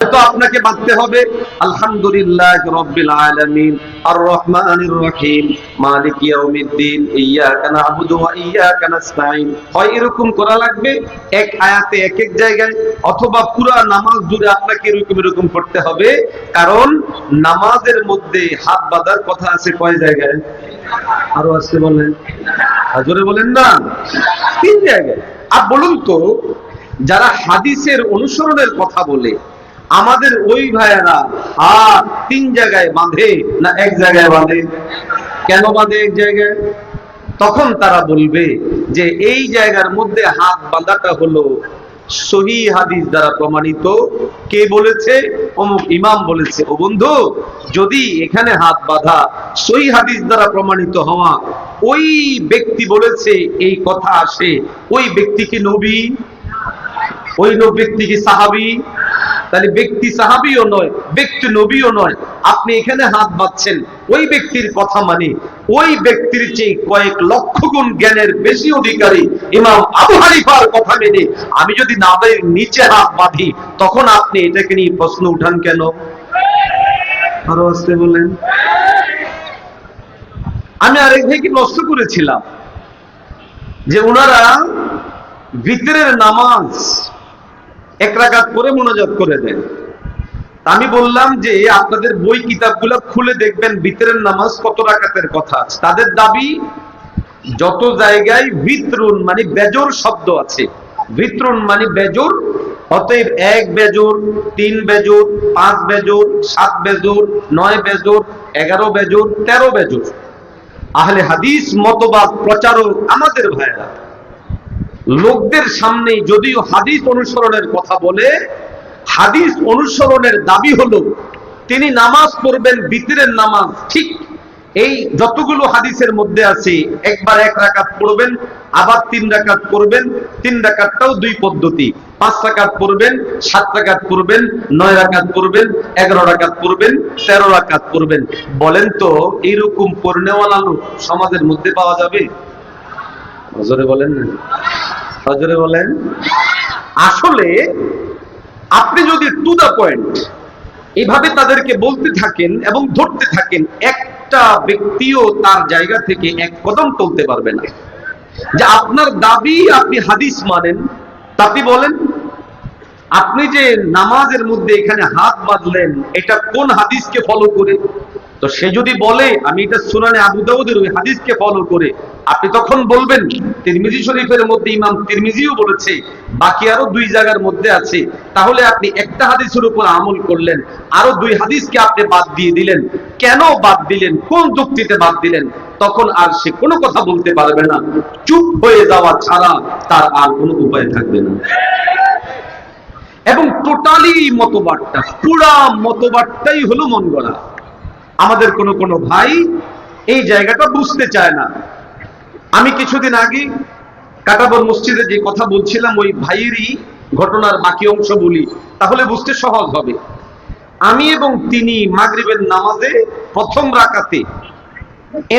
তো আপনাকে বাঁধতে হবে, আলহামদুলিল্লাহ রব্বিল আলামিন আর রহমানির রহিম মালিক ইয়াউমিদ্দিন ইয়্যাকা না'বুদু ওয়া ইয়্যাকা নাস্তাঈন। হয় এরকম করা লাগবে, এক আয়াতে এক এক জায়গায়, অথবা পুরা নামাজ জুড়ে আপনাকে এরকম এরকম করতে হবে, কারণ নামাজের মধ্যে হাত বাঁধার কথা আছে কয় জায়গায়? আরও আসতে বলেন। হাজরে বলেন না। তিন জায়গায়। আর বলুন তো, যারা হাদিসের অনুসরণের কথা বলে আমাদের ওই ভাইয়েরা হাত তিন জায়গায় বাঁধে না এক জায়গায় বাঁধে? কেন বাঁধে এক জায়গায়? তখন তারা বলবে যে এই জায়গার মধ্যে হাত বাঁধাটা হলো সহি হাদিস দ্বারা প্রমাণিত। কে বলেছে? অমুক ইমাম বলেছে। ও বন্ধু, যদি এখানে হাত বাঁধা সহি হাদিস দ্বারা প্রমাণিত হওয়া, ওই ব্যক্তি বলেছে এই কথা আসে, ওই ব্যক্তি কি নবী? ওই নো- ব্যক্তি কি সাহাবি? তাহলে ব্যক্তি সাহাবিও নয়, ব্যক্তি নবীও নয়। আপনি এখানে হাত বাঁধছেন, ওই ব্যক্তির কথা মানে। ওই ব্যক্তির চেয়ে কয়েক লক্ষ গুণ জ্ঞানের বেশি অধিকারী ইমাম আবু হানিফার কথা মেনে। আমি যদি নাদের নিচে হাত বাঁধি, তখন আপনি এটাকে নিয়ে প্রশ্ন উঠান কেন? আরও আসতে বলেন। আমি আরেক ভাইকে প্রশ্ন করেছিলাম যে ওনারা ভিতরের নামাজ এক রাকাত করে মোনাজাত করে দেন। আমি বললাম যে আপনাদের বই কিতাবগুলো খুলে দেখবেন, ভিতরের নামাজ কত রাকাতের কথা আছে। তাদের দাবি, যত জায়গায় ভিতরুন মানে বেজর শব্দ আছে। ভিতরুন মানে বেজর, অতএব এক বেজর, তিন বেজর, পাঁচ বেজর, সাত বেজর, নয় বেজর, এগারো বেজর, তেরো বেজর। আহলে হাদিস মতবাদ, প্রচারক আমাদের ভাইয়েরা। লোকদের সামনে যদিও হাদিস অনুসরণের কথা বলে, হাদিস অনুসরণের দাবি হলো, তিনি নামাজ পড়বেন ভিতরের নামাজ, ঠিক এই যতগুলো হাদিসের মধ্যে আছে, একবার এক রাকাত পড়বেন, আবার তিন রাকাত পড়বেন, তিন রাকাতটাও দুই পদ্ধতি, পাঁচ রাকাত পড়বেন, সাত রাকাত পড়বেন, নয় রাকাত পড়বেন, এগারো রাকাত পড়বেন, তেরো রাকাত পড়বেন। বলেন তো, এইরকম পড়নেওয়ালা লোক সমাজের মধ্যে পাওয়া যাবে? বলেন না। হজরে বলেন, আসলে আপনি যদি টু দা পয়েন্ট এইভাবে তাদেরকে বলতে থাকেন এবং ধরতে থাকেন, একটা ব্যক্তিও তার জায়গা থেকে এক কদম চলতে পারবে না। যে আপনার দাবি আপনি হাদিস মানেন, তাতে বলেন, আপনি যে নামাজের মধ্যে এখানে হাত বাঁধলেন, এটা কোন হাদিসকে ফলো করে? তো সে যদি বলে, আমি এটা সুনানে আবু দাউদের ওই হাদিসকে ফলো করে, আপনি তখন বলবেন, তিরমিজি শরীফের মধ্যে ইমাম তিরমিজিও বলেছে, বাকি আরও দুই জায়গার মধ্যে আছে। তাহলে আপনি একটা হাদিসের উপর আমল করলেন, আরও দুই হাদিসকে আপনি বাদ দিয়ে দিলেন। কেন বাদ দিলেন? কোন যুক্তিতে বাদ দিলেন? তখন আর সে কোনো কথা বলতে পারবে না। চুপ হয়ে যাওয়া ছাড়া তার আর কোনো উপায় থাকবে না। এবং টোটালি মতবাদটা, পুরা মতবাদটাই হলো মন গড়া। আমাদের কোনো কোনো ভাই এই জায়গাটা বুঝতে চায় না। আমি কিছুদিন আগে কাটাবর মসজিদে যে কথা বলছিলাম, ওই ভাইয়েরই ঘটনার বাকি অংশ বলি, তাহলে বুঝতে সহজ হবে। আমি এবং তিনি মাগরিবের নামাজে প্রথম রাকাতে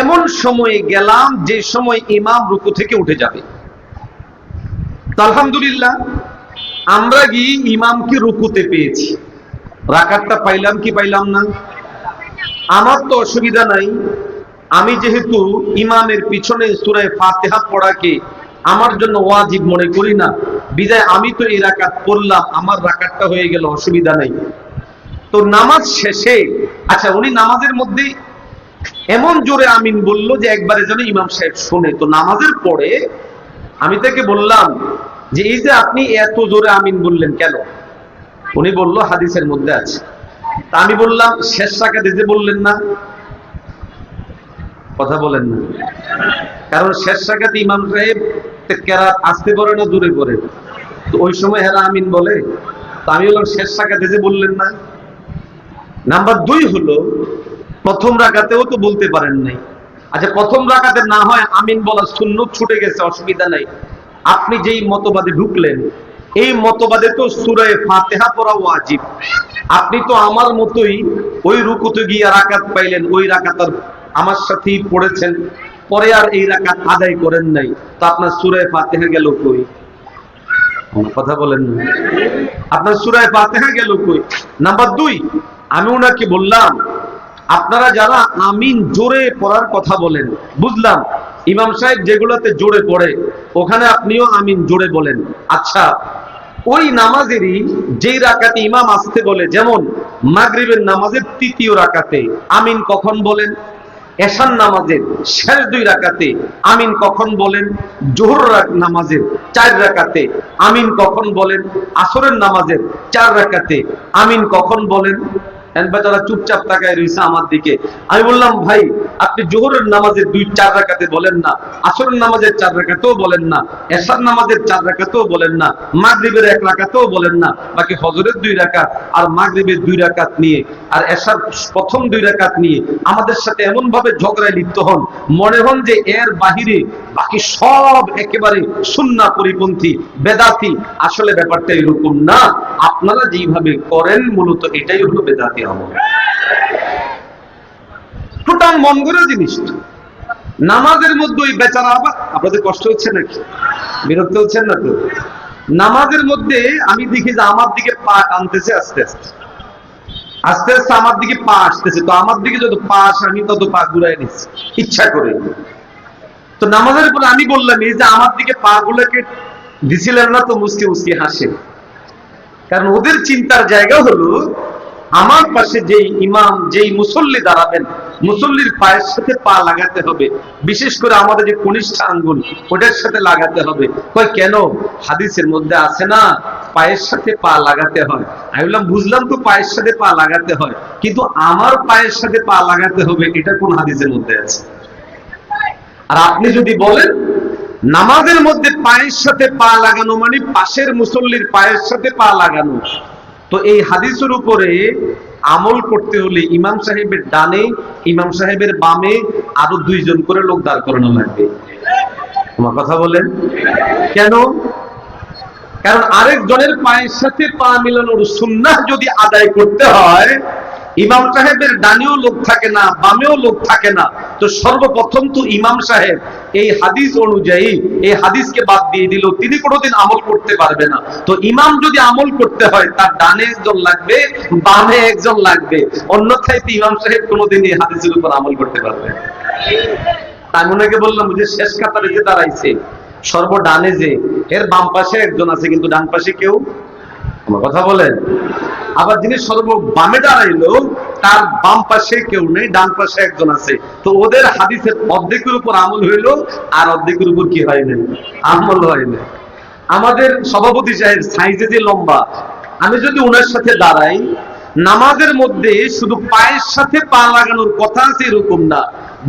এমন সময়ে গেলাম যে সময় ইমাম রুকু থেকে উঠে যাবে। আলহামদুলিল্লাহ, আমরা গিয়ে ইমামকে রুকুতে পেয়েছি। রাকাতটা পাইলাম কি পাইলাম না? আমার তো অসুবিধা নাই। আমি যেহেতু ইমামের পিছনে সুরায় ফাতেহা পড়াকে আমার জন্য ওয়াজিব মনে করি না, বিদায় আমি তো এই রাকাত পড়লাম, আমার রাকাতটা হয়ে গেল, অসুবিধা নাই। তো নামাজ শেষে আচ্ছা উনি নামাজের মধ্যে এমন জোরে আমিন বলল যে একবারে যেন ইমাম সাহেব শোনে। তো নামাজের পরে আমি তাকে বললাম যে, এই যে আপনি এত জোরে আমিন বললেন কেন? উনি বলল, হাদিসের মধ্যে আছে। তা আমি বললাম, শেষ রাখাতে যে বললেন না, কথা বলেন না। কারণ শেষ রাখাতে ইমাম সাহেব কেরাত আসতে পারে না, দূরে করে তো ওই সময় হেরা আমিন বলে, তো আমি বললাম, শেষ রাখাতে যে বললেন না। নাম্বার দুই হলো, প্রথম রাখাতেও তো বলতে পারেন নাই। আচ্ছা প্রথম রাখাতে না হয় আমিন বলা শূন্য ছুটে গেছে, অসুবিধা নাই। আপনি যেই মতবাদে ঢুকলেন এই মতবাদে তো সুরায় ফাতেহা পড়া ওয়াজিব। আপনি তো আমার মতোই ওই রুকুতে গিয়ে রাকাত পাইলেন, ওই রাকাত আমার সাথেই পড়েছেন, পরে আর এই রাকাত আদায় করেন নাই। তো আপনার সুরায় ফাতেহা গেল কই? কথা বলেন না। আপনার সুরায় ফাতেহা গেল কই? নাম্বার দুই, আমি ওনাকে বললাম আপনারা যারা আমিন জোরে পড়ার কথা বলেন, বুঝলাম, ইমাম সাহেব যেগুলোতে জোরে পড়ে, ওখানে আপনিও আমিন জোরে বলেন। আচ্ছা ওই নামাজেরই যেই রাকাতে ইমাম আসতে বলে, যেমন মাগরিবের নামাজের তৃতীয় রাকাতে আমিন কখন বলেন? এশান নামাজের শেষ দুই রাকাতে আমিন কখন বলেন? জোহর নামাজের চার রাকাতে আমিন কখন বলেন? আসরের নামাজের চার রাকাতে আমিন কখন বলেন? বেচারা চুপচাপ তাকায় রয়েছে আমার দিকে। আমি বললাম, ভাই, আপনি জোহরের নামাজের দুই চার রাকাতে বলেন না, আসরের নামাজের চার রাকাতেও বলেন না, এশার নামাজের চার রাকাতেও বলেন না, মাগরিবের এক রাকাতেও বলেন না, বাকি হজরের দুই রাকাত আর মাগরিবের দুই রাকাত নিয়ে আর এশার প্রথম দুই রাকাত নিয়ে আমাদের সাথে এমন ভাবে ঝগড়ায় লিপ্ত হন, মনে হন যে এর বাহিরে বাকি সব একেবারে সুন্না পরিপন্থী, বেদাতি। আসলে ব্যাপারটা এরকম না। আপনারা যেইভাবে করেন, মূলত এটাই হলো বেদাতি। মন গড়া নামাজের মধ্যে ওই বেচারা আবার আপনাদের কষ্ট হচ্ছে নাকি? বিরক্ত হচ্ছেন না তো? নামাজের মধ্যে আমি দেখি যে আমার দিকে পা টানতেছে আস্তে আস্তে। আস্তে আস্তে আমার দিকে পা আসতেছে। তো আমার দিকে যত পা আসে, আমি তত পা ঘুরাই নিচ্ছি। ইচ্ছা করে। তো নামাজের পরে আমি বললাম, এই যে আমার দিকে পা গুলোকে দিছিলেন না তো মুসকে মুসকে হাসে। কারণ ওদের চিন্তার জায়গা হলো আমার পাশে যেই ইমাম, যেই মুসল্লি দাঁড়াবেন, মুসল্লির পায়ের সাথে পা লাগাতে হবে। বিশেষ করে আমাদের যে কনিষ্ঠ আঙ্গুল, ওটার সাথে লাগাতে হবে। কয়, কেন? হাদিসের মধ্যে আছে না, পায়ের সাথে পা লাগাতে হয়। আমি বললাম, বুঝলাম তো পায়ের সাথে পা লাগাতে হয়, কিন্তু আমার পায়ের সাথে পা লাগাতে হবে, এটা কোন হাদিসের মধ্যে আছে? আর আপনি যদি বলেন, নামাজের মধ্যে পায়ের সাথে পা লাগানো মানে পাশের মুসল্লির পায়ের সাথে পা লাগানো। তো এই হাদিসের উপরে আমল করতে হলে ইমাম সাহেবের ডানে, ইমাম সাহেবের বামে আরও দুইজন করে লোক দাঁড় করানো লাগবে। আমার কথা বলেন? কেন? কারণ আরেকজনের পায়ের সাথে পা মিলানোর সুন্নাহ যদি আদায় করতে হয় ইমাম সাহেবের ডানেও লোক থাকে না, বামেও লোক থাকে না। তো সর্বপ্রথম তো ইমাম সাহেব এই হাদিস অনুযায়ী, এই হাদিসকে বাদ দিয়ে দিল তিনি কোনোদিন আমল করতে পারবে না। তো ইমাম যদি আমল করতে হয়, তার ডানে একজন লাগবে, বামে একজন লাগবে। অন্যথায় তো ইমাম সাহেব কোনোদিন এই হাদিসের উপর আমল করতে পারবে। আমি ওনাকে বললাম যে শেষ কাতারে যে দাঁড়াইছে, সর্ব ডানে যে, এর বাম পাশে একজন আছে, কিন্তু ডান পাশে কেউ? আমার কথা বলেন? আবার যিনি সর্ব বামে দাঁড়াইলো, তার বাম পাশে কেউ নেই, ডান পাশে একজন আছে। তো ওদের হাদিসের অর্ধেকের উপর আমল হইল, আর অর্ধেকের উপর কি হয় নাই? আমল হয় না আমাদের সভাপতি সাহেব, সাইজে যে লম্বা, আমি যদি ওনার সাথে দাঁড়াই, নামাজের মধ্যে শুধু পায়ের সাথে পা লাগানোর কথা আছে এরকম না,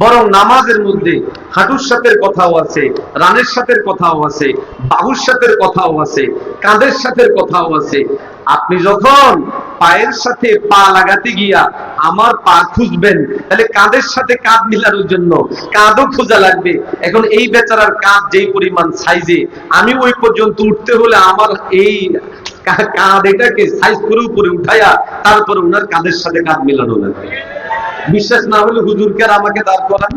বরং নামাজের মধ্যে হাঁটুর সাথে কথাও আছে, রানের সাথে কথাও আছে, বাহুর সাথে কথাও আছে, কাঁধের সাথে কথাও আছে। আপনি যখন পায়ের সাথে পা লাগাতে গিয়া আমার পা খুঁজবেন, তাহলে কাঁধের সাথে কাঁধ মিলানোর জন্য কাঁধও খোঁজা লাগবে। এখন এই বেচারার কাঁধ যেই পরিমাণ সাইজে আমি ওই পর্যন্ত উঠতে হলে আমার এই কাঁধ এটাকে সাইজ করে উপরে উঠাইয়া তারপরে ওনার কাঁধের সাথে কাঁধ মিলানো লাগবে। বিশ্বাস না হলে হুজুরকে আমাকে দাঁড় করান।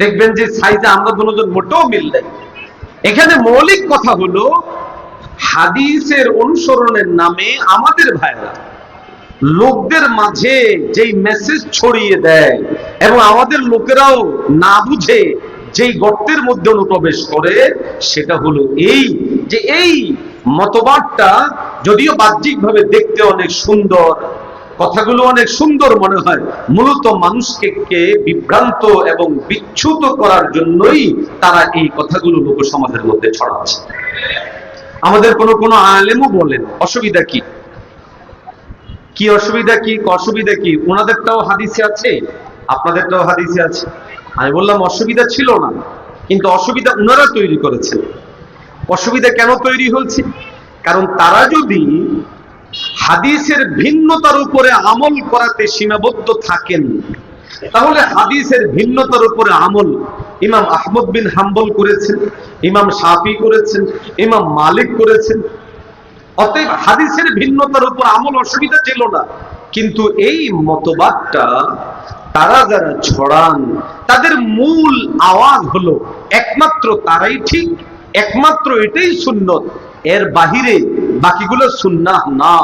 দেখবেন যে সাইজে আমরা দুজন মোটেও মিল নাই। এখানে মৌলিক কথা হলো হাদিসের অনুসরণের নামে আমাদের ভাইরা লোকদের মাঝে যেই মেসেজ ছড়িয়ে দেয় এবং আমাদের লোকেরাও না বুঝে যেই গর্তের মধ্যে অনুপ্রবেশ করে, সেটা হলো এই যে এই মতবাদটা যদিও বাহ্যিকভাবে দেখতে অনেক সুন্দর, কথাগুলো অনেক সুন্দর মনে হয়, মূলত মানুষকে কে বিভ্রান্ত এবং বিচ্ছুত করার জন্যই তারা এই কথাগুলো লোক সমাজের মধ্যে ছড়াচ্ছে। আমাদের কোন কোন আলেমও বলেন অসুবিধা কি? কি অসুবিধা কি? অসুবিধা কি? ওনাদেরটাও হাদিসে আছে, আপনাদেরটাও হাদিসে আছে। আমি বললাম, অসুবিধা ছিল না, কিন্তু অসুবিধা ওনারা তৈরি করেছেন। অসুবিধা কেন তৈরি হয়েছে? কারণ তারা যদি হাদিসের ভিন্নতার উপরে আমল করাতে সীমাবদ্ধ থাকেন তাহলে হাদিসের ভিন্নতার উপরে আমল ইমাম আহমদ বিন হাম্বল করেছেন, ইমাম শাফি করেছেন, ইমাম মালিক করেছেন। অতএব হাদিসের ভিন্নতার উপর আমল অসুবিধা ছিল না। কিন্তু এই মতবাদটা তারা যারা ছড়ান, তাদের মূল আওয়াজ হলো, একমাত্র তারাই ঠিক, একমাত্র এটাই সুন্নত। এর বাহিরে বাকিগুলো সুন্নাহ না,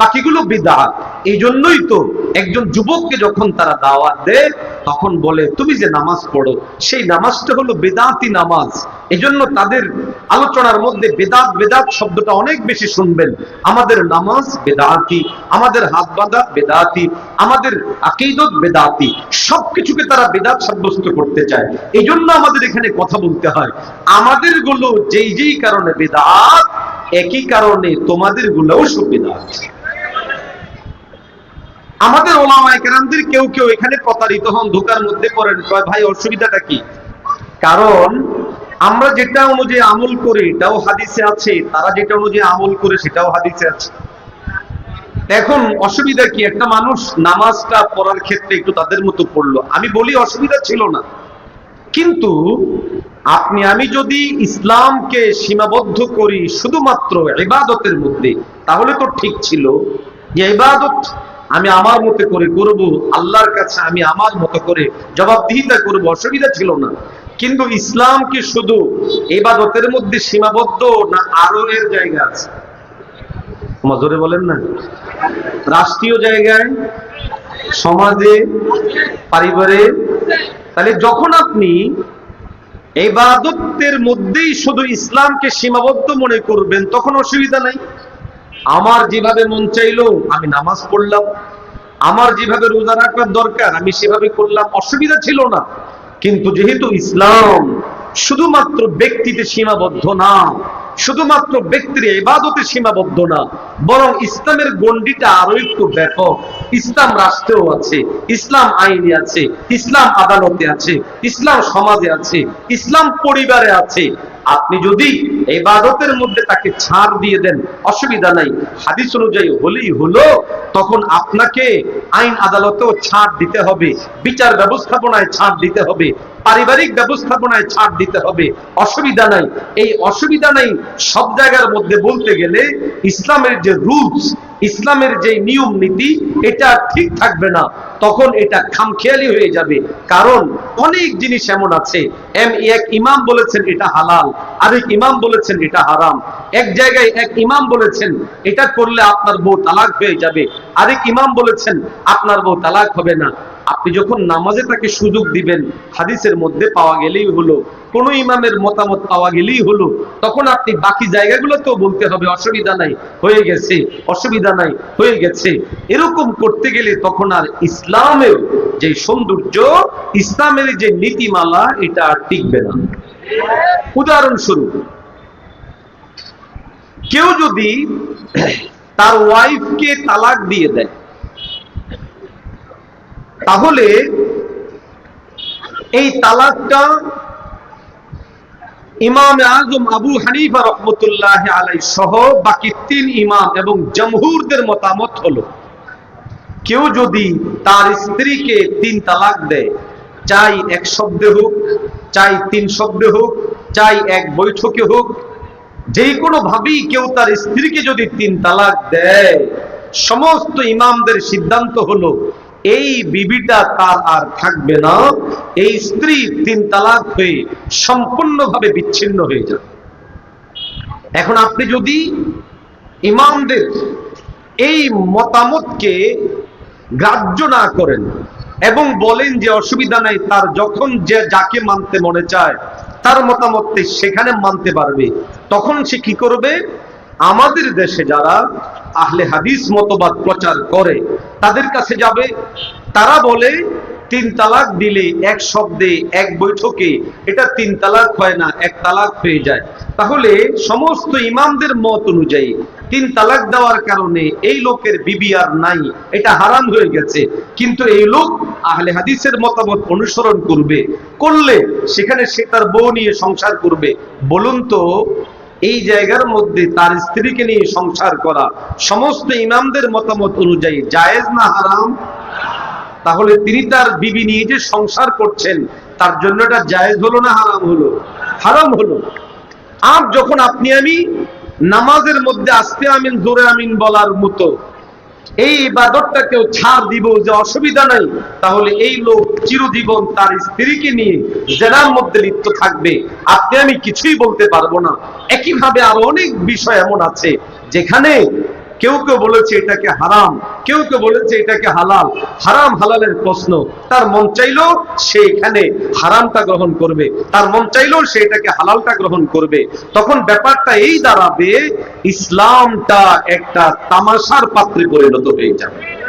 বাকিগুলো বিদাত। এই জন্যই তো একজন যুবককে যখন তারা দাওয়াত দেয়, তখন বলে, তুমি যে নামাজ পড়ো, সেই নামাজটা হলো বেদাতি নামাজ। এজন্য তাদের আলোচনার মধ্যে বেদাত বেদাত শব্দটা অনেক বেশি শুনবেন। আমাদের নামাজ বেদাতি, আমাদের হাত বাঁধা বেদাতি, আমাদের আকিদত বেদাতি, সবকিছুকে তারা বেদাত সাব্যস্ত করতে চায়। এই জন্য আমাদের এখানে কথা বলতে হয় আমাদেরগুলো যেই যেই কারণে বেদাত, একই কারণে তোমাদের গুলোও সব বেদাত। আমাদের ওলামায়ে কেরামদের কেউ কেউ এখানে প্রতারিত হন, ধোকার মধ্যে পড়েন। ভাই, অসুবিধাটা কি? কারণ আমরা যেটা অনুযায়ী আমল করি, এটাও হাদিসে আছে। তারা যেটা অনুযায়ী আমল করে, সেটাও হাদিসে আছে। এখন অসুবিধা কি? একটা মানুষ নামাজটা পড়ার ক্ষেত্রে একটু তাদের মতো পড়ল। আমি বলি অসুবিধা ছিল না। কিন্তু আপনি, আমি যদি ইসলামকে সীমাবদ্ধ করি শুধুমাত্র ইবাদতের মধ্যে, তাহলে তো ঠিক ছিল যে ইবাদত আমি আমার মতো করে করব, আল্লাহর কাছে আমি আমার মতো করে জবাবদিহিতা করব, অসুবিধা ছিল না। কিন্তু ইসলাম কি শুধু ইবাদতের মধ্যে সীমাবদ্ধ না আরও এর জায়গা আছে? মজরে বলেন না। রাষ্ট্রীয় জায়গায়, সমাজে পারিবারিক তাহলে যখন আপনি এবাদতের মধ্যেই শুধু ইসলামকে সীমাবদ্ধ মনে করবেন, তখন অসুবিধা নাই। আমার যেভাবে মন চাইলো, আমি নামাজ পড়লাম। আমার যেভাবে রোজা রাখার দরকার, আমি সেভাবে করলাম, অসুবিধা ছিল না। কিন্তু যেহেতু ইসলাম শুধুমাত্র ব্যক্তিতে সীমাবদ্ধ না, শুধুমাত্র ব্যক্তির ইবাদতে সীমাবদ্ধ না, বরং ইসলামের গণ্ডিটা আরও একটু ব্যাপক। ইসলাম রাষ্ট্রেও আছে, ইসলাম আইনে আছে, ইসলাম আদালতে আছে, ইসলাম সমাজে আছে, ইসলাম পরিবারে আছে। আপনি যদি ইবাদতের মধ্যে তাকে ছাড় দিয়ে দেন, অসুবিধা নাই। হাদিস অনুযায়ী হলেই হলো, তখন আপনাকে আইন আদালতেও ছাড় দিতে হবে, বিচার ব্যবস্থাপনায় ছাড় দিতে হবে, পারিবারিক ব্যবস্থাপনায় ছাড় দিতে হবে, অসুবিধা নাই। এই অসুবিধা নাই সব জায়গার মধ্যে বলতে গেলে ইসলামের যে রুলস, ইসলামের যে নিয়ম নীতি, এটা ঠিক থাকবে না। তখন এটা খামখেয়ালি হয়ে যাবে। কারণ অনেক জিনিস এমন আছে। এম এক ইমাম বলেছেন এটা হালাল, আরেক ইমাম বলেছেন এটা হারাম। এক জায়গায় এক ইমাম বলেছেন, এটা করলে আপনার বউ তালাক হয়ে যাবে। আরেক ইমাম বলেছেন, আপনার বউ তালাক হবে না। আপনি যখন নামাজে তাকে সুযোগ দিবেন, হাদিসের মধ্যে পাওয়া গেলেই হলো, কোন ইমামের মতামত পাওয়া গেলেই হলো, তখন আপনি বাকি জায়গাগুলো তো বলতে হবে, অসুবিধা নাই, হয়ে গেছে, অসুবিধা নাই, হয়ে গেছে। এরকম করতে গেলে তখন আর ইসলামের যে সৌন্দর্য, ইসলামের যে নীতিমালা, এটা আর টিকবে না। উদাহরণস্বরূপ, কেউ যদি তার ওয়াইফকে তালাক দিয়ে দেয় তাহলে এই তালাকটা ইমাম আজম আবু হানিফা রহমতুল্লাহ আলাই সহ বাকি তিন ইমাম এবং জমহুরদের মতামত হলো, কেউ যদি তার স্ত্রীকে তিন তালাক দেয়, চাই এক শব্দে হোক, চাই তিন শব্দে হোক, চাই এক বৈঠকে হোক, যে কোনো ভাবেই কেউ তার স্ত্রীকে যদি তিন তালাক দেয়, সমস্ত ইমামদের সিদ্ধান্ত হলো এই বিবিটা তার আর থাকবে না। এই স্ত্রী তিন তালাক হয়ে সম্পূর্ণভাবে বিচ্ছিন্ন হয়ে যাবে। এখন আপনি যদি ইমামদের এই মতামতকে গ্রাহ্য না করেন এবং বলেন যে অসুবিধা নাই, তার যখন যে যাকে মানতে মনে চায়, তার মতামত সেখানে মানতে পারবে, তখন সে কি করবে? আমাদের দেশে যারা আহলে হাদিস মতবাদ প্রচার করে, তাদের কাছে যাবে। তারা বলে, তিন তালাক দিলে এক শব্দে এক বৈঠকে, এটা তিন তালাক হয় না, এক তালাক হয়ে যায়। তাহলে সমস্ত ইমামদের মত অনুযায়ী, তিন তালাক দেওয়ার কারণে এই লোকের বিবি আর নাই, এটা হারাম হয়ে গেছে। কিন্তু এই লোক আহলে হাদিসের মতামত অনুসরণ করবে। করলে সেখানে সে তার বউ নিয়ে সংসার করবে। বলুন তো এই জায়গার মধ্যে তার স্ত্রীকে নিয়ে সংসার করা, সমস্ত ইমামদের মতামত অনুযায়ী জায়েজ না হারাম? তাহলে তিনি তার বিবি নিয়ে যে সংসার করছেন, তার জন্য এটা জায়েজ হলো না হারাম হলো? হারাম হলো। আর যখন আপনি আমি নামাজের মধ্যে আস্তে আমিন, জোরে আমিন বলার মতো এই ইবাদতটা কেউ ছাড় দিব যে অসুবিধা নাই, তাহলে এই লোক চিরজীবন তার স্ত্রীকে নিয়ে জেনার মধ্যে লিপ্ত থাকবে। আপনি আমি কিছুই বলতে পারব না। একইভাবে আরও অনেক বিষয় এমন আছে, যেখানে কেউ কেউ বলেছে এটাকে হারাম, কেউ কেউ বলেছে এটাকে হালাল। হারাম হালালের প্রশ্ন। তার মন চাইলেও সে এখানে হারামটা গ্রহণ করবে। তার মন চাইলেও সে এটাকে হালালটা গ্রহণ করবে। তখন ব্যাপারটা এই দাঁড়াবে, ইসলামটা একটা তামাশার পাত্রে পরিণত হয়ে যাবে।